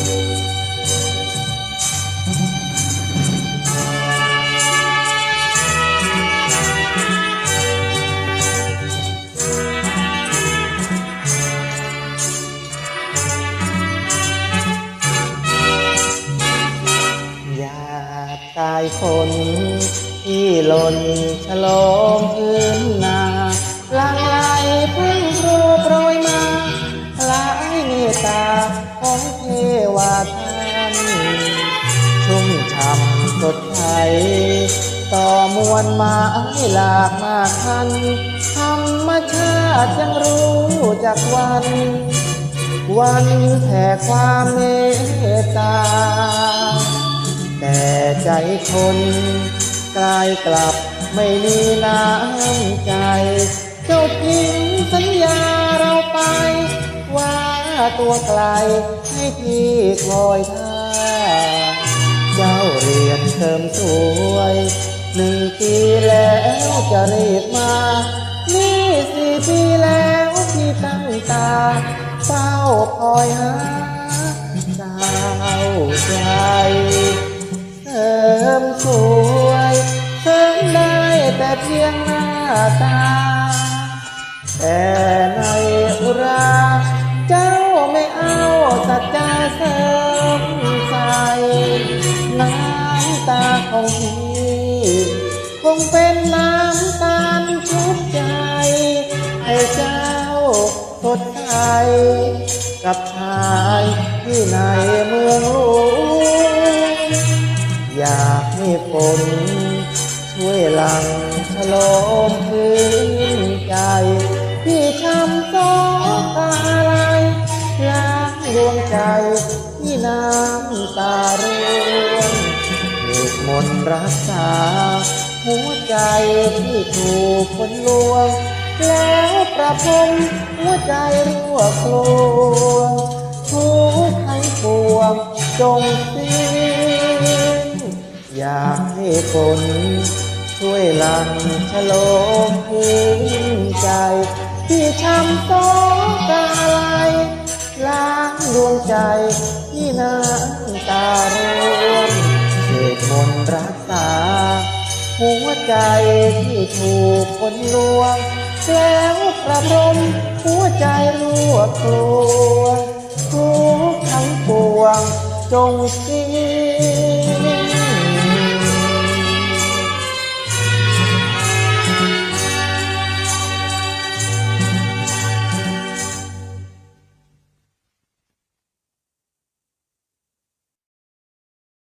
อยากตายคนที่หล่นฉลองพื้นนาลังลา น ชุ่มช่ำสดใสต่อมวลไม้หลากมากพันธรรมชาติยังรู้จักวัน วันแผ่ความเมตตา แต่ใจคนกลายกลับไม่มีน้ำใจ เจ้าทิ้งสัญญาเราไป ว่าตัวไกลให้พี่คอยท่า เจ้าเรียนเติมสวย หนึ่งปีแล้วจะรีบมา นี่สี่ปีแล้วที่ตั้งตาเฝ้าคอยหาเจ้าใจเสริมสวยเสริมได้แต่เพียงหน้าตาแต่ในอุ ของพี่คงเป็นน้ำตาลชุบใจให้เจ้าสดใสกับชายที่ในเมืองหลวงอยากให้ฝนช่วยหลังฉลมพื้นใจที่ช้ำสอตาลายล้างดวงใจที่น้ำตาเร่ว งเวทมนรักษา หัวใจที่ถูกคนลวง แล้วประพรมหัวใจรั่วกลวงทุกข์ทั้ปวงจงสิ้นอยากให้คนช่วยหลังฉลมพื้นใจ ที่ช้ำสอง รักษา หัวใจที่ถูกคนลวง แล้วประพรมหัวใจรั่วกลัวทุกทั้งปวงจงสิ้น